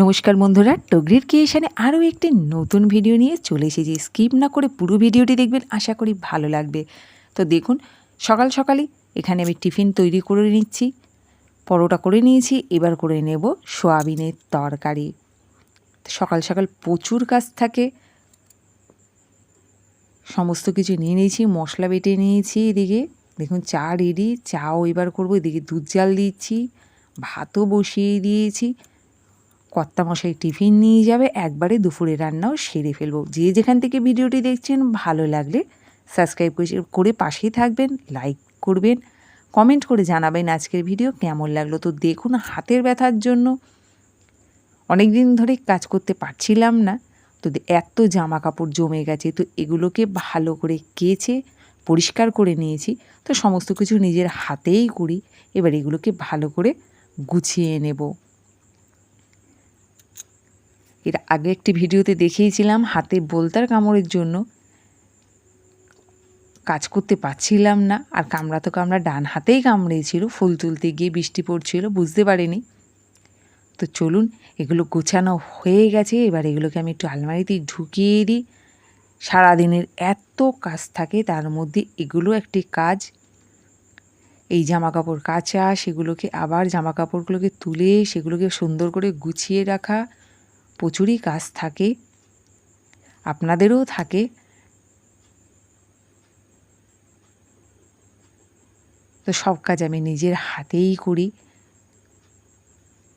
নমস্কার বন্ধুরা, টগরির ক্রিয়েশনে আরও একটি নতুন ভিডিও নিয়ে চলে এসেছি। স্কিপ না করে পুরো ভিডিওটি দেখবেন, আশা করি ভালো লাগবে। তো দেখুন, সকাল সকালই এখানে আমি টিফিন তৈরি করে নিচ্ছি, পরোটা করে নিয়েছি, এবার করে নেব সোয়াবিনের তরকারি। সকাল সকাল প্রচুর কাজ থাকে, সমস্ত কিছু নিয়ে নিয়েছি, মশলা বেটে নিয়েছি এদিকে। দেখুন চা রেডি চাও এবার করব, এদিকে দুধ জাল দিচ্ছি, ভাতও বসিয়ে দিয়েছি। কর্তামশাই টিফিন নিয়ে যাবে, একবারে দুপুরে রান্নাও সেরে ফেলব। যে যেখান থেকে ভিডিওটি দেখছেন, ভালো লাগলে সাবস্ক্রাইব করে পাশেই থাকবেন লাইক করবেন কমেন্ট করে জানাবেন আজকের ভিডিও কেমন লাগল। তো দেখুন হাতের ব্যথার জন্য অনেক দিন ধরে কাজ করতে পারছিলাম না, তো এত জামা কাপড় জমে গেছে, তো এগুলোকে ভালো করে কেচে পরিষ্কার করে নিয়েছি। তো সমস্ত কিছু নিজের হাতেই করি। এবার এগুলোকে ভালো করে গুছিয়ে নেব। এর আগে একটি ভিডিওতে দেখিয়েছিলাম হাতে বলতার কামড়ের জন্য। কাজ করতে পারছিলাম না। আর কামড়া তো কামড়া ডান হাতেই কামড়েছিল। ফুল তুলতে গিয়ে বৃষ্টি পড়ছিল, বুঝতে পারিনি। তো চলুন, এগুলো গোছানো হয়ে গেছে। এবার এগুলোকে আমি একটু আলমারিতে ঢুকিয়ে দিই। সারাদিনের এত কাজ থাকে, তার মধ্যে এগুলো একটি কাজ। এই জামা কাপড় কাচা, সেগুলোকে আবার জামা কাপড়গুলোকে তুলে, সেগুলোকে সুন্দর করে গুছিয়ে রাখা, প্রচুরই কাজ থাকে। আপনাদেরও থাকে। তো সব কাজ আমি নিজের হাতেই করি।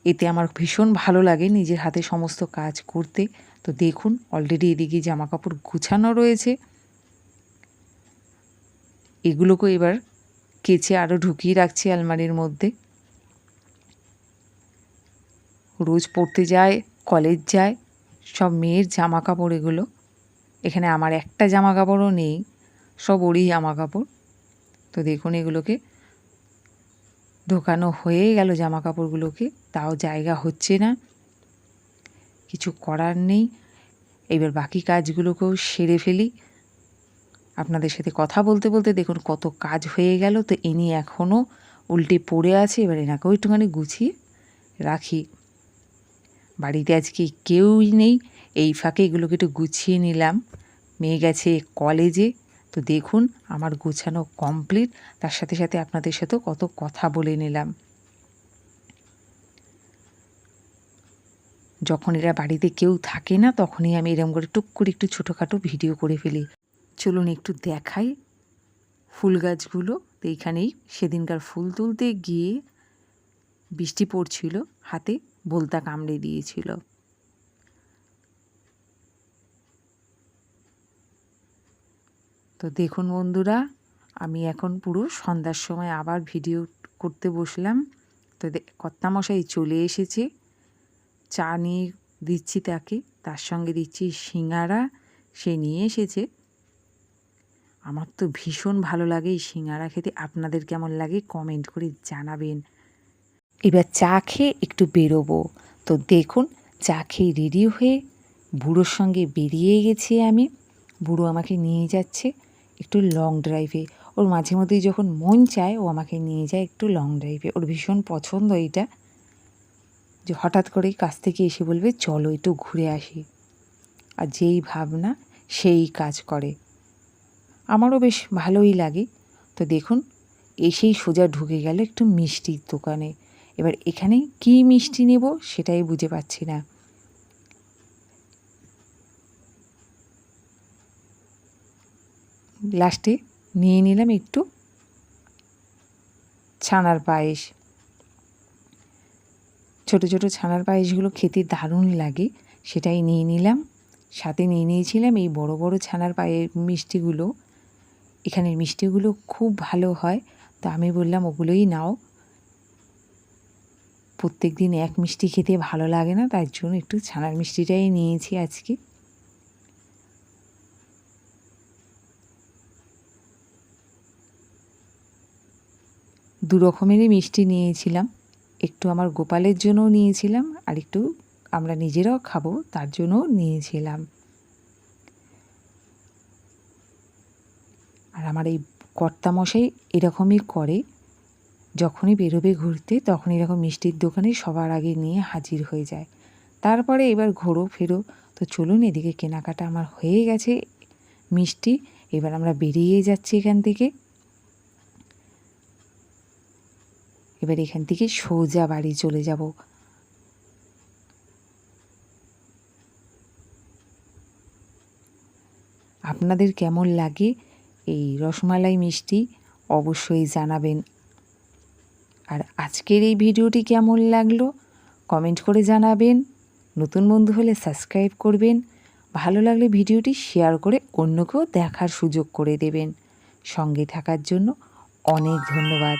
এতে আমার ভীষণ ভালো লাগে নিজের হাতে সমস্ত কাজ করতে। তো দেখুন অলরেডি এদিকে জামা কাপড় গুছানো রয়েছে। এগুলোকে এবার কেচে আরও ঢুকিয়ে রাখছি আলমারির মধ্যে। রোজ পড়তে যায় কলেজ যায়, সব মেয়ের জামা কাপড় এগুলো। এখানে আমার একটা জামা কাপড়ও নেই, সব ওরই জামা কাপড় তো দেখুন এগুলোকে ঢোকানো হয়ে গেল জামা কাপড়গুলোকে তাও জায়গা হচ্ছে না। কিছু করার নেই। এবার বাকি কাজগুলোকেও সেরে ফেলি। আপনাদের সাথে কথা বলতে বলতে দেখুন কত কাজ হয়ে গেল। তো ইনি এখনও উল্টে পড়ে আছে। এবার এনাকেও একটুখানি গুছিয়ে রাখি। বাড়িতে আজকে কেউই নেই। এই ফাঁকে এগুলোকে একটু গুছিয়ে নিলাম। মেয়ে গেছে কলেজে। তো দেখুন আমার গোছানো কমপ্লিট। তার সাথে সাথে আপনাদের সাথেও কত কথা বলে নিলাম। যখন এরা বাড়িতে কেউ থাকে না, তখনই আমি এরকম করে টুক করে একটু ছোটোখাটো ভিডিও করে ফেলি। চলুন একটু দেখাই ফুল গাছগুলো। তো এইখানেই সেদিনকার ফুল তুলতে গিয়ে বৃষ্টি পড়ছিল, হাতে বলতা কামড়ে দিয়েছিল। তো দেখুন বন্ধুরা, আমি এখন পুরো সন্ধ্যার সময় আবার ভিডিও করতে বসলাম। তো কর্তামশাই চলে এসেছে। চা নিয়ে দিচ্ছি তাকে। তার সঙ্গে দিচ্ছি সিঙ্গারা। সে নিয়ে এসেছে। আমার তো ভীষণ ভালো লাগে এই সিঙ্গারা খেতে। আপনাদের কেমন লাগে কমেন্ট করে জানাবেন। এবার চা খেয়ে একটু বেরোবো। তো দেখুন, চা খেয়ে রেডি হয়ে বুড়োর সঙ্গে বেরিয়ে গেছি আমি। বুড়ো আমাকে নিয়ে যাচ্ছে একটু লং ড্রাইভে ওর মাঝে মধ্যেই যখন মন চায়, ও আমাকে নিয়ে যায় একটু লং ড্রাইভে ওর ভীষণ পছন্দ এটা। যে হঠাৎ করেই কাছ থেকে এসে বলবে, চলো একটু ঘুরে আসি। আর যেই ভাবনা, সেই কাজ করে। আমারও বেশ ভালোই লাগে। তো দেখুন, এসেই সোজা ঢুকে গেল একটু মিষ্টির দোকানে। এবার এখানে কি মিষ্টি নেব সেটাই বুঝে পাচ্ছি না। লাস্টে নিয়ে নিলাম একটু ছানার পায়েস। ছোট ছোট ছানার পায়েসগুলো খেতে দারুণ লাগে। সেটাই নিয়ে নিলাম। সাথে নিয়ে নিয়েছিলাম এই বড় বড় ছানার পায়ে মিষ্টিগুলো। এখানের মিষ্টিগুলো খুব ভালো হয়। তো আমি বললাম, ওগুলোই নাও। প্রত্যেক দিন এক মিষ্টি খেতে ভালো লাগে না, তার জন্য একটু ছানার মিষ্টিটাই নিয়েছি আজকে। দু রকমেরই মিষ্টি নিয়েছিলাম। একটু আমার গোপালের জন্যও নিয়েছিলাম, আর একটু আমরা নিজেরাও খাব, তার জন্যও নিয়েছিলাম। আর আমার এই কর্তামশাই এরকমই করে, যখনই বেরোবে ঘুরতে তখন এরকম মিষ্টির দোকানে সবার আগে নিয়ে হাজির হয়ে যায়। তারপরে এবার ঘোরো ফেরো, তো চলুন এদিকে কেনাকাটা আমার হয়ে গেছে, মিষ্টি। এবার আমরা বেরিয়ে যাচ্ছি এখান থেকে। এবার এখান থেকে সোজা বাড়ি চলে যাব। আপনাদের কেমন লাগে এই রসমালাই মিষ্টি অবশ্যই জানাবেন। আর আজকের এই ভিডিওটি কেমন লাগল কমেন্ট করে জানাবেন। নতুন বন্ধু হলে সাবস্ক্রাইব করবেন। ভালো লাগলে ভিডিওটি শেয়ার করে অন্যকেও দেখার সুযোগ করে দেবেন। সঙ্গে থাকার জন্য অনেক ধন্যবাদ।